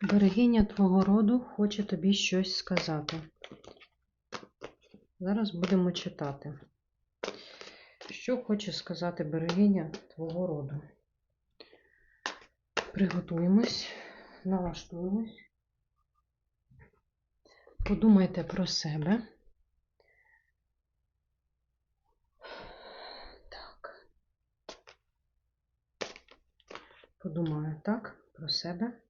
Берегиня твого роду хоче тобі щось сказати. Зараз будемо читати. Що хоче сказати берегиня твого роду? Приготуємось, налаштуємось. Подумайте про себе. Так. Подумаю так про себе.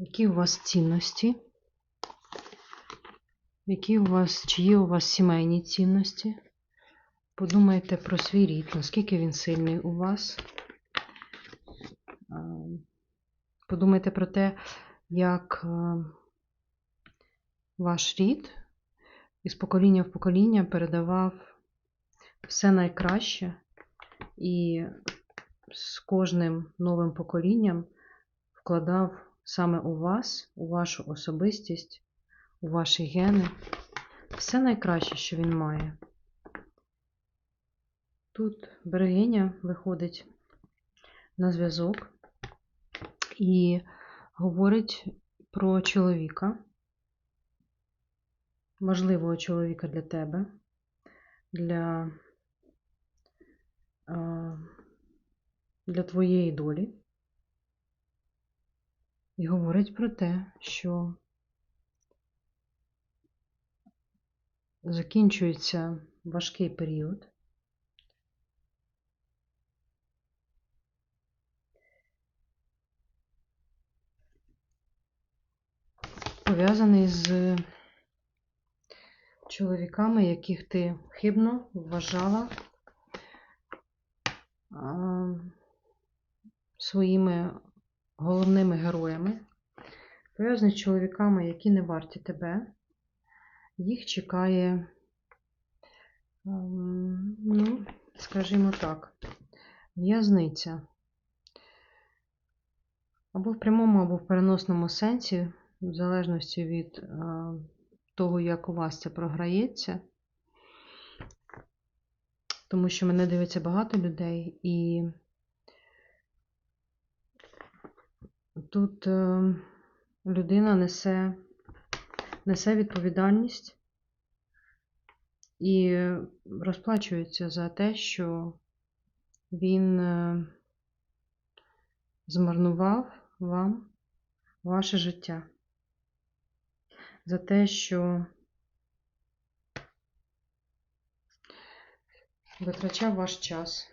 Які у вас цінності? Які у вас, чи є у вас сімейні цінності? Подумайте про свій рід, наскільки він сильний у вас. Подумайте про те, як ваш рід із покоління в покоління передавав все найкраще, і з кожним новим поколінням вкладав саме у вас, у вашу особистість, у ваші гени, все найкраще, що він має. Тут берегиня виходить на зв'язок і говорить про чоловіка, можливого чоловіка для тебе, для, для твоєї долі. І говорить про те, що закінчується важкий період. Пов'язаний з чоловіками, яких ти хибно вважала своїми головними героями, пов'язаний з чоловіками, які не варті тебе, їх чекає, ем, ну, скажімо так, в'язниця. Або в прямому, або в переносному сенсі, в залежності від е, того, як у вас це програється. Тому що мене дивиться багато людей, і тут е, людина несе, несе відповідальність і розплачується за те, що він е, змарнував вам ваше життя. За те, що витрачав ваш час,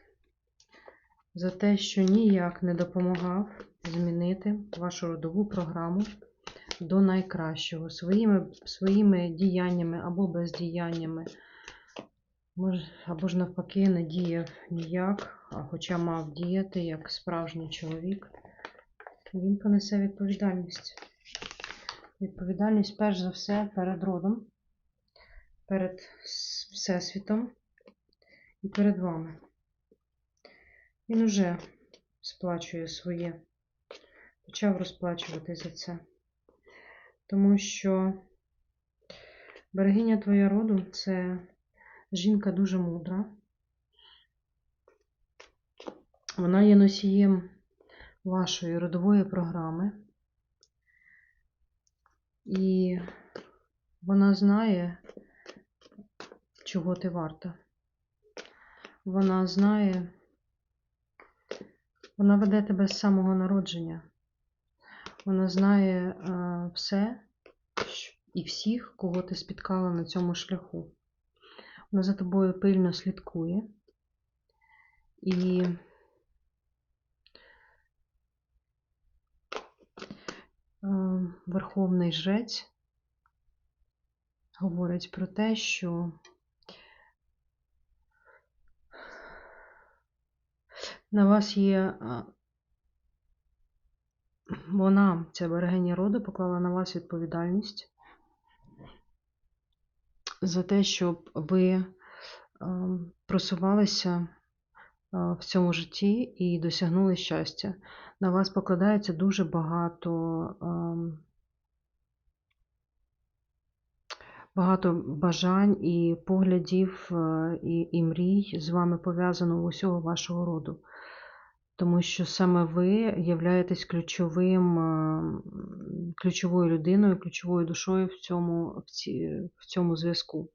за те, що ніяк не допомагав змінити вашу родову програму до найкращого своїми, своїми діяннями або бездіяннями, або ж навпаки не діяв ніяк, а хоча мав діяти як справжній чоловік, він понесе відповідальність. Відповідальність, перш за все, перед родом, перед Всесвітом і перед вами. Він уже сплачує своє, почав розплачувати за це. Тому що берегиня твоя роду це жінка дуже мудра. Вона є носієм вашої родової програми. І вона знає, чого ти варта. Вона знає, вона веде тебе з самого народження. Вона знає е, все і всіх, кого ти спіткала на цьому шляху. Вона за тобою пильно слідкує. І Е, Верховний жрець говорить про те, що на вас є е, вона, ця берегиня роду, поклала на вас відповідальність за те, щоб ви е, просувалися в цьому житті і досягнули щастя. На вас покладається дуже багато багато бажань і поглядів, і, і мрій з вами пов'язано усього вашого роду. Тому що саме ви являєтесь ключовим, е, ключовою людиною, ключовою душою в цьому, в ці, в цьому зв'язку.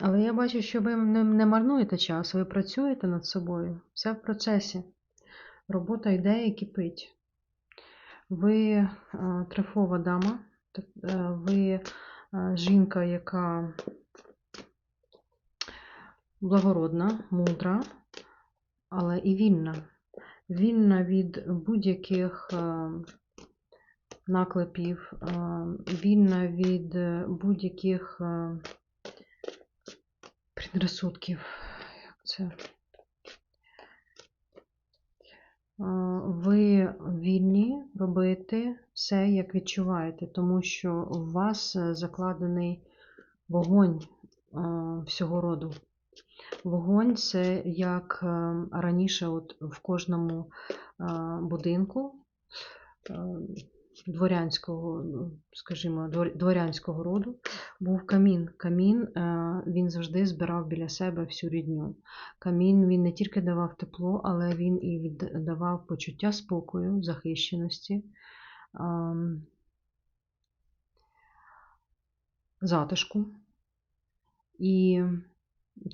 Але я бачу, що ви не, не марнуєте час, ви працюєте над собою. Все в процесі. Робота йде і кипить. Ви е, трифова дама, е, ви е, жінка, яка благородна, мудра, але і вільна. Вільна від будь-яких е, наклепів, е, вільна від будь-яких е, предрассудків. Це? Ви вільні робити все, як відчуваєте, тому що у вас закладений вогонь всього роду. Вогонь це як е, раніше, от в кожному е, будинку е, дворянського, ну, скажімо, дворянського роду був камін. Камін він завжди збирав біля себе всю рідню. Камін він не тільки давав тепло, але він і давав почуття спокою, захищеності, ем, затишку. І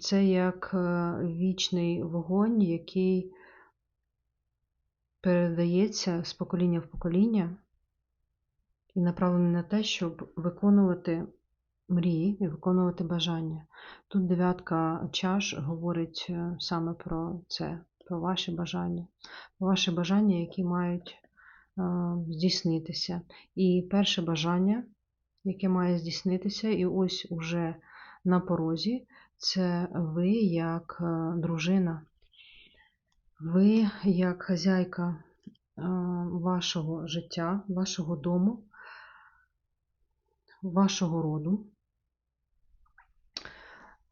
це як е, вічний вогонь, який передається з покоління в покоління і направлений на те, щоб виконувати мрії і виконувати бажання. Тут дев'ятка чаш говорить е, саме про це, про ваші бажання, про ваші бажання, які мають е, здійснитися. І перше бажання, яке має здійснитися, і ось уже на порозі, це ви як е, дружина, ви як хазяйка е, вашого життя, вашого дому, вашого роду.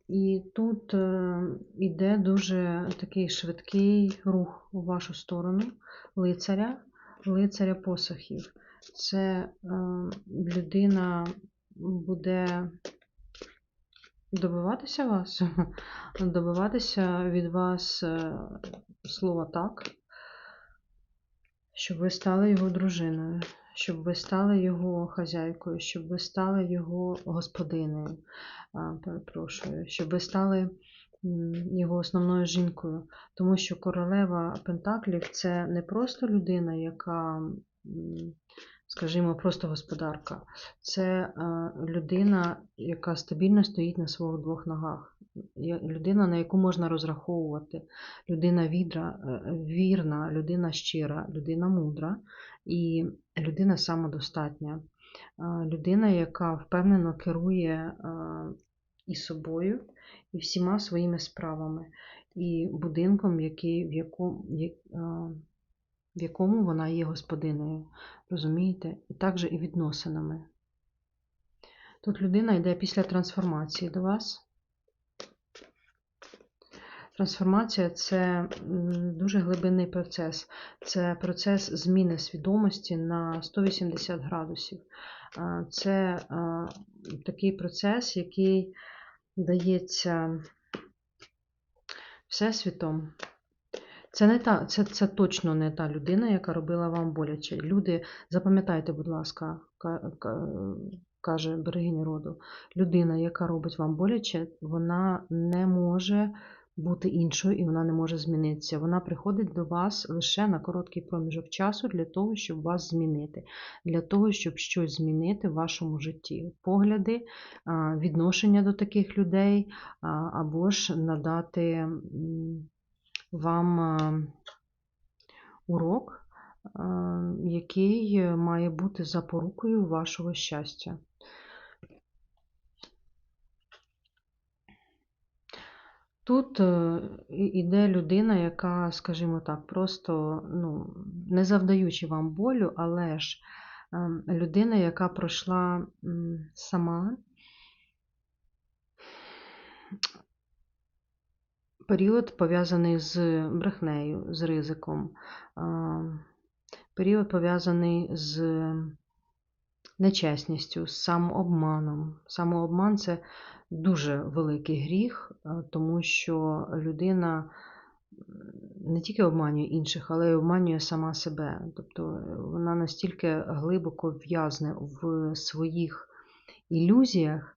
І тут е, іде дуже такий швидкий рух у вашу сторону лицаря, лицаря посохів. Це людина буде добиватися вас, добиватися від вас е, слова так, щоб ви стали його дружиною, щоб ви стали його хазяйкою, щоб ви стали його господинею, перепрошую, щоб ви стали його основною жінкою. Тому що королева Пентаклів це не просто людина, яка, скажімо, просто господарка. Це е, людина, яка стабільно стоїть на своїх двох ногах. Людина, на яку можна розраховувати. Людина відра, е, вірна, людина щира, людина мудра і людина самодостатня. Е, Людина, яка впевнено керує і собою, і всіма своїми справами, і будинком, який, в, якому, в якому вона є господинею. Розумієте? І також і відносинами. Тут людина йде після трансформації до вас. Трансформація це дуже глибинний процес. Це процес зміни свідомості на 180 градусів. Це такий процес, який дається Всесвітом. Це, не та, це, це точно не та людина, яка робила вам боляче. Люди, запам'ятайте, будь ласка, ка- ка- каже берегиня роду, людина, яка робить вам боляче, вона не може бути іншою і вона не може змінитися. Вона приходить до вас лише на короткий проміжок часу для того, щоб вас змінити, для того, щоб щось змінити в вашому житті. Погляди, відношення до таких людей, або ж надати вам урок, який має бути запорукою вашого щастя. Тут е, іде людина, яка, скажімо так, просто ну, не завдаючи вам болю, але ж людина, яка пройшла сама період пов'язаний з брехнею, з ризиком, період пов'язаний з нечесністю, з самообманом. Самообман це дуже великий гріх, тому що людина не тільки обманює інших, але й обманює сама себе. Тобто е, вона настільки глибоко в'язне в своїх ілюзіях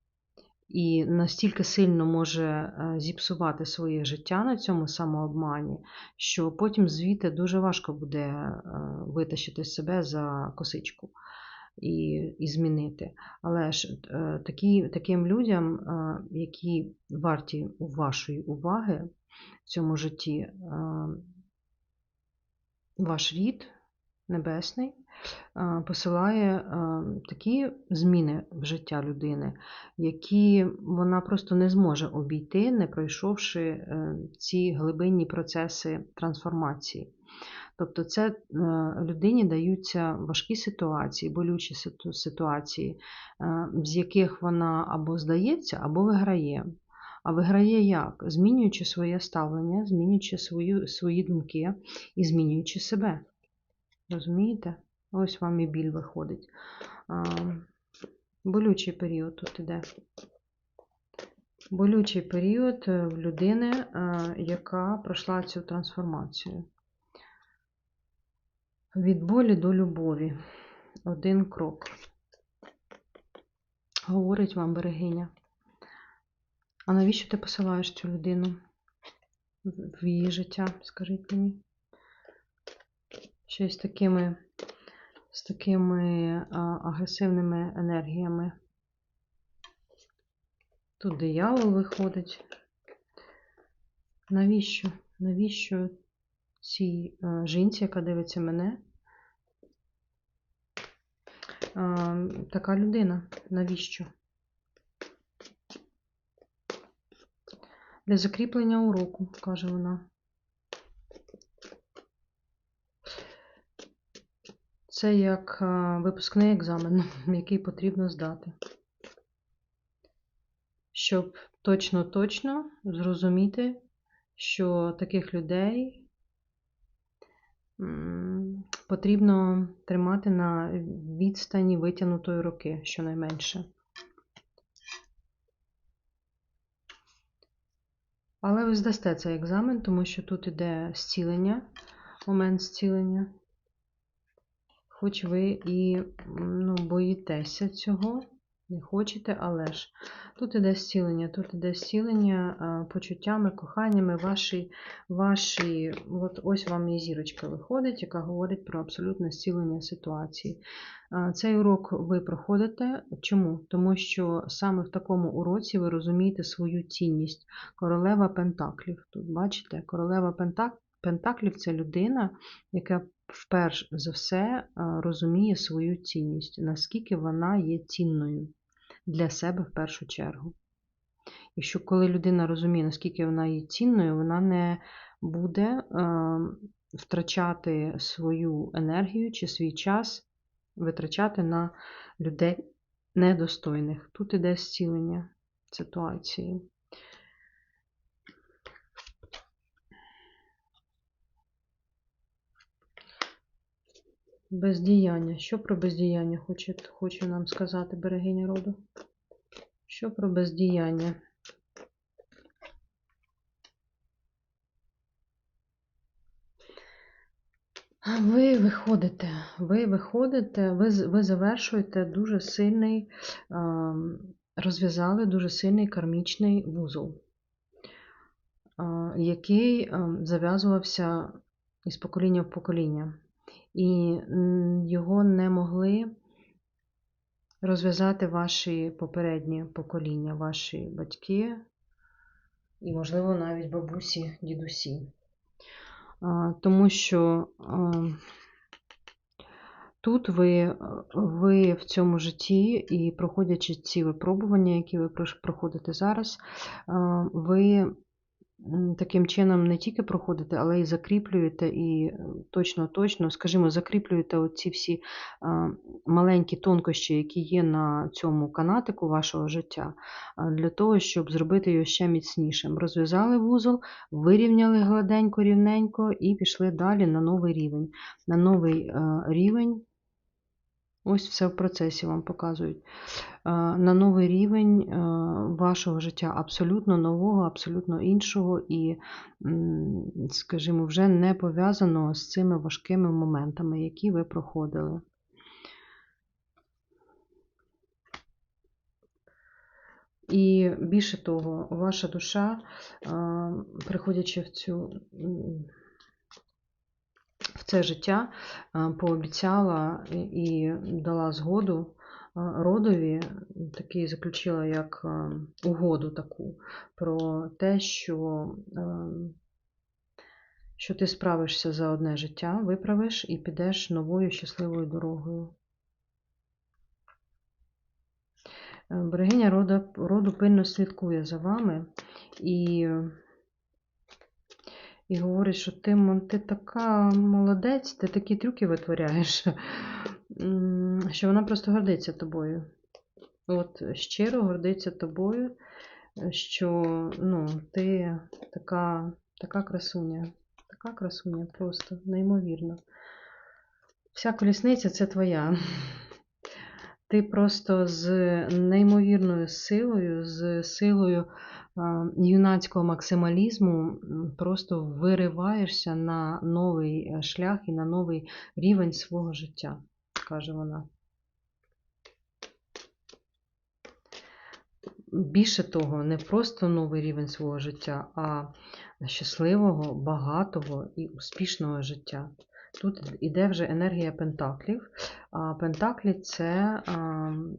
і настільки сильно може е, зіпсувати своє життя на цьому самообмані, що потім звідти дуже важко буде е, витащити себе за косичку і, і змінити. Але ж е, такі, таким людям, які варті вашої уваги в цьому житті, ваш рід небесний е, посилає е, такі зміни в життя людини, які вона просто не зможе обійти, не пройшовши е, ці глибинні процеси трансформації. Тобто це людині даються важкі ситуації, болючі ситуації, з яких вона або здається, або виграє. А виграє як? Змінюючи своє ставлення, змінюючи свою, свої думки і змінюючи себе. Розумієте? Ось вам і біль виходить. Болючий період тут іде. Болючий період е, в людини, е, яка пройшла цю трансформацію. Від болі до любові. Один крок. Говорить вам берегиня. А навіщо ти посилаєш цю людину в її життя? Скажіть мені. З такими, з такими агресивними енергіями. Тут диявол виходить. Навіщо? Навіщо цій е, жінці, яка дивиться мене? Така людина. Навіщо? Для закріплення уроку, каже вона. Це як е, випускний екзамен, який потрібно здати. Щоб точно-точно зрозуміти, що таких людей потрібно тримати на відстані витягнутої руки, щонайменше. Але ви здасте цей екзамен, тому що тут іде зцілення, момент зцілення. Хоч ви і ну, боїтеся цього, не хочете, але ж тут іде зцілення, тут іде зцілення почуттями, коханнями, ваші, ваші, от ось вам і зірочка виходить, яка говорить про абсолютне зцілення ситуації. Цей урок ви проходите. Чому? Тому що саме в такому уроці ви розумієте свою цінність. Королева Пентаклів. Тут бачите, королева Пентак- Пентаклів це людина, яка вперш за все розуміє свою цінність, наскільки вона є цінною для себе в першу чергу. Якщо коли людина розуміє, наскільки вона є цінною, вона не буде е, втрачати свою енергію чи свій час витрачати на людей недостойних. Тут іде зцілення ситуації. Бездіяння. Що про бездіяння хоче, хоче нам сказати берегиня роду? Що про бездіяння? Ви виходите, ви виходите, ви, ви завершуєте дуже сильний, ем, розв'язали дуже сильний кармічний вузол, е, який ем, зав'язувався із покоління в покоління. І його не могли розв'язати ваші попередні покоління, ваші батьки і, можливо, навіть бабусі, дідусі. Тому що тут ви, ви в цьому житті і проходячи ці випробування, які ви проходите зараз, ви таким чином не тільки проходите, але й закріплюєте і точно-точно, скажімо, закріплюєте оці всі маленькі тонкощі, які є на цьому канатику вашого життя, для того, щоб зробити його ще міцнішим. Розв'язали вузол, вирівняли гладенько, рівненько і пішли далі на новий рівень. На новий е, рівень Ось все в процесі вам показують. Е, На новий рівень е, вашого життя, абсолютно нового, абсолютно іншого, і, скажімо, вже не пов'язаного з цими важкими моментами, які ви проходили. І більше того, ваша душа, е, приходячи в цю. В це життя е, пообіцяла і- дала згоду е, родові, такий заключила як е, угоду таку про те, що, що ти справишся за одне життя, виправиш і підеш новою щасливою дорогою. Берегиня роду пильно слідкує за вами і, і говорить, що ти, ти така молодець, ти такі трюки витворяєш, що вона просто гордиться тобою. От щиро гордиться тобою, що ну, ти така, така красуня, така красуня, просто неймовірно. Вся колісниця це твоя. Ти просто з неймовірною силою, з силою юнацького максималізму просто вириваєшся на новий е, шлях і на новий рівень свого життя, каже вона. Більше того, не просто новий рівень свого життя, а щасливого, багатого і успішного життя. Тут іде вже енергія пентаклів. А пентаклі це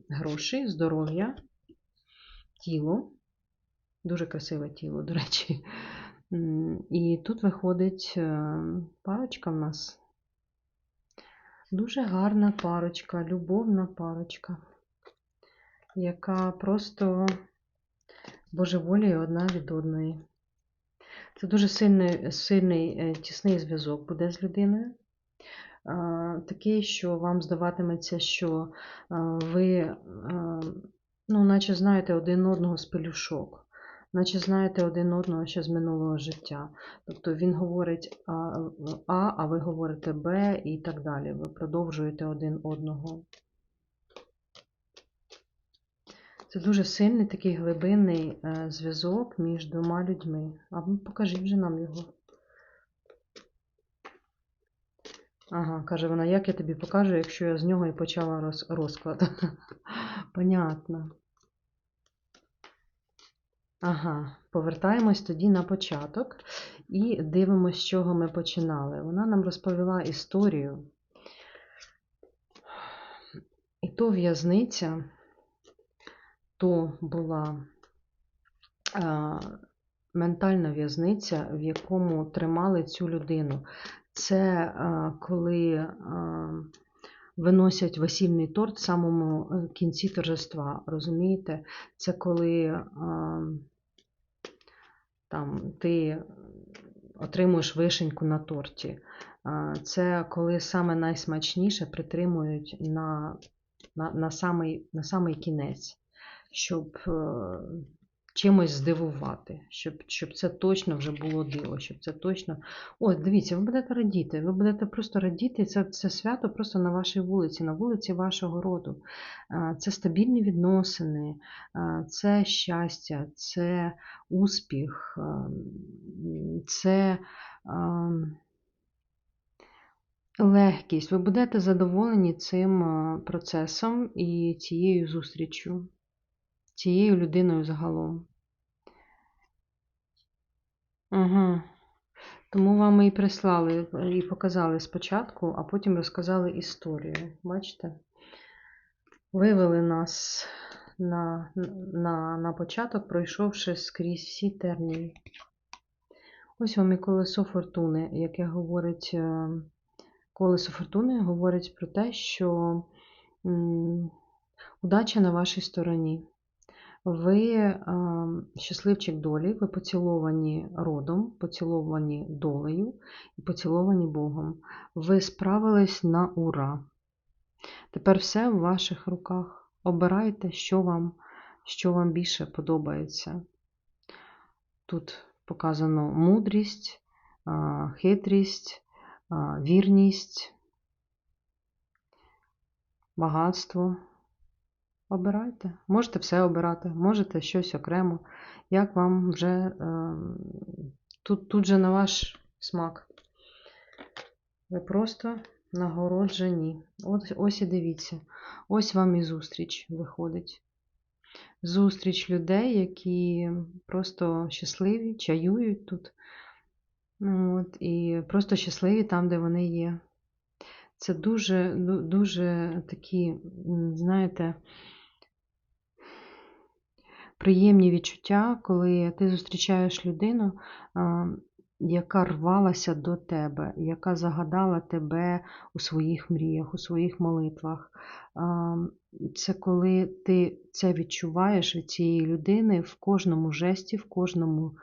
гроші, здоров'я, тіло. Дуже красиве тіло, до речі. І тут виходить е, парочка в нас. Дуже гарна парочка, любовна парочка, яка просто божеволіє одна від одної. Це дуже сильний, сильний е, тісний зв'язок буде з людиною. А, Такий, що вам здаватиметься, що ви, ну, наче знаєте один одного з пелюшок, наче знаєте один одного ще з минулого життя. Тобто він говорить А, а, а ви говорите Б і так далі. Ви продовжуєте один одного. Це дуже сильний такий глибинний е, зв'язок між двома людьми. А ну, покажіть вже нам його. Ага, каже вона, як я тобі покажу, якщо я з нього і почала роз, розклад. Понятно. Ага, повертаємось тоді на початок і дивимося, з чого ми починали. Вона нам розповіла історію. І то в'язниця, то була а, ментальна в'язниця, в якому тримали цю людину. Це коли виносять весільний торт в самому е, кінці торжества. Розумієте? Це коли там, ти отримуєш вишеньку на торті. Це коли саме найсмачніше притримують на, на, на, самий, на самий кінець, щоб е, чимось здивувати, щоб, щоб це точно вже було диво, щоб це точно. О, дивіться, ви будете радіти, ви будете просто радіти. Це, це свято просто на вашій вулиці, на вулиці вашого роду. Це стабільні відносини, це щастя, це успіх, це. Легкість. Ви будете задоволені цим процесом і цією зустрічю, цією людиною загалом. Угу. Тому вам і прислали, і показали спочатку, а потім розказали історію. Бачите? Вивели нас на, на, на початок, пройшовши скрізь всі терміни. Ось вам і колесо фортуни, яке говорить. е, Колесо фортуни говорить про те, що удача на вашій стороні. Ви щасливчик долі, ви поціловані родом, поціловані долею і поціловані Богом. Ви справились на ура. Тепер все в ваших руках. Обирайте, що вам, що вам більше подобається. Тут показано мудрість, хитрість, вірність. багатство. Обирайте. Можете все обирати, можете щось окремо. Як вам вже е, тут, тут же на ваш смак. Ви просто нагороджені. От, ось і дивіться. Ось вам і зустріч виходить. Зустріч людей, які просто щасливі, чаюють тут. Ну, От, і просто щасливі там, де вони є. Це дуже, дуже такі, знаєте, приємні відчуття, коли ти зустрічаєш людину, яка рвалася до тебе, яка загадала тебе у своїх мріях, у своїх молитвах. Це коли ти це відчуваєш від цієї людини в кожному жесті, в кожному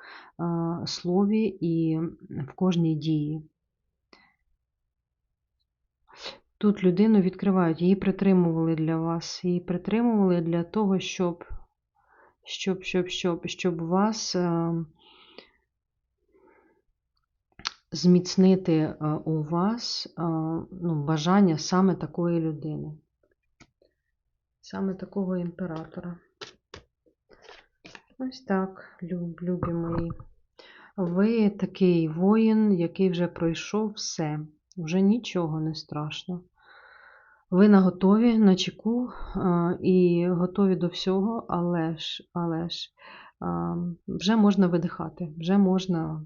слові і в кожній дії. Тут людину відкривають, її притримували для вас, її притримували для того, щоб, щоб, щоб, щоб, щоб вас е, зміцнити е, у вас е, ну, бажання саме такої людини, саме такого імператора. Ось так, люб, любі мої. Ви такий воїн, який вже пройшов все, вже нічого не страшно. Ви на готові, на чеку і готові до всього, але ж, але ж вже можна видихати, вже можна.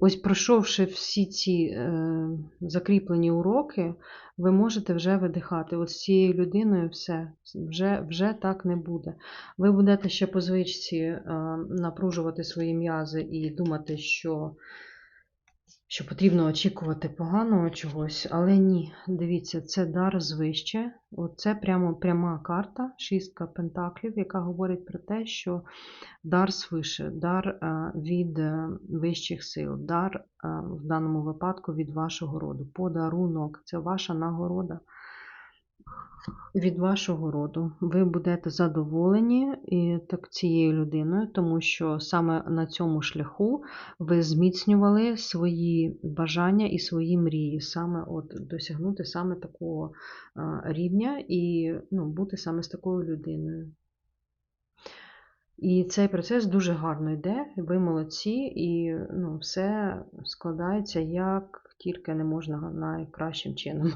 Ось пройшовши всі ці е, закріплені уроки, ви можете вже видихати. От з цією людиною все, вже, вже так не буде. Ви будете ще по звичці е, напружувати свої м'язи і думати, що що потрібно очікувати поганого чогось, але ні, дивіться, це дар звище. Оце прямо пряма карта, шістка пентаклів, яка говорить про те, що дар свише, дар е, від е, вищих сил, дар е, в даному випадку від вашого роду, подарунок це ваша нагорода від вашого роду. Ви будете задоволені і так цією людиною, тому що саме на цьому шляху ви зміцнювали свої бажання і свої мрії, саме от досягнути саме такого рівня і ну, бути саме з такою людиною. І цей процес дуже гарно йде, ви молодці, і ну, все складається як тільки не можна найкращим чином.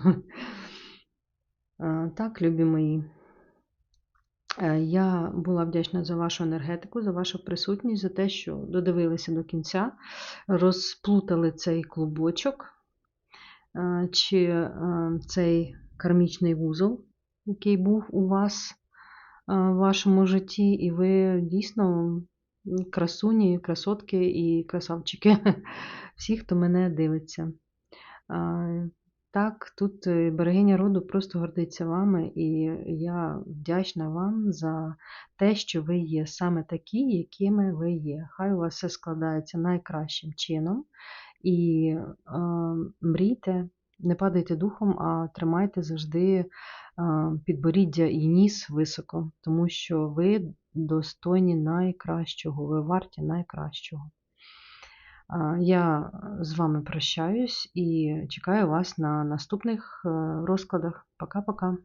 Е, так, любі мої. Е, я була вдячна за вашу енергетику, за вашу присутність, за те, що додивилися до кінця, розплутали цей клубочок, е, чи цей кармічний вузол, який був у вас в вашому житті, і ви дійсно красуні, красотки і красавчики, всі, хто мене дивиться. Так, тут е, берегиня роду просто гордиться вами, і я вдячна вам за те, що ви є саме такі, якими ви є. Хай у вас все складається найкращим чином. І е, мрійте, не падайте духом, а тримайте завжди е, підборіддя і ніс високо, тому що ви достойні найкращого, ви варті найкращого. Я з вами прощаюсь і чекаю вас на наступних е, розкладах. Пока-пока.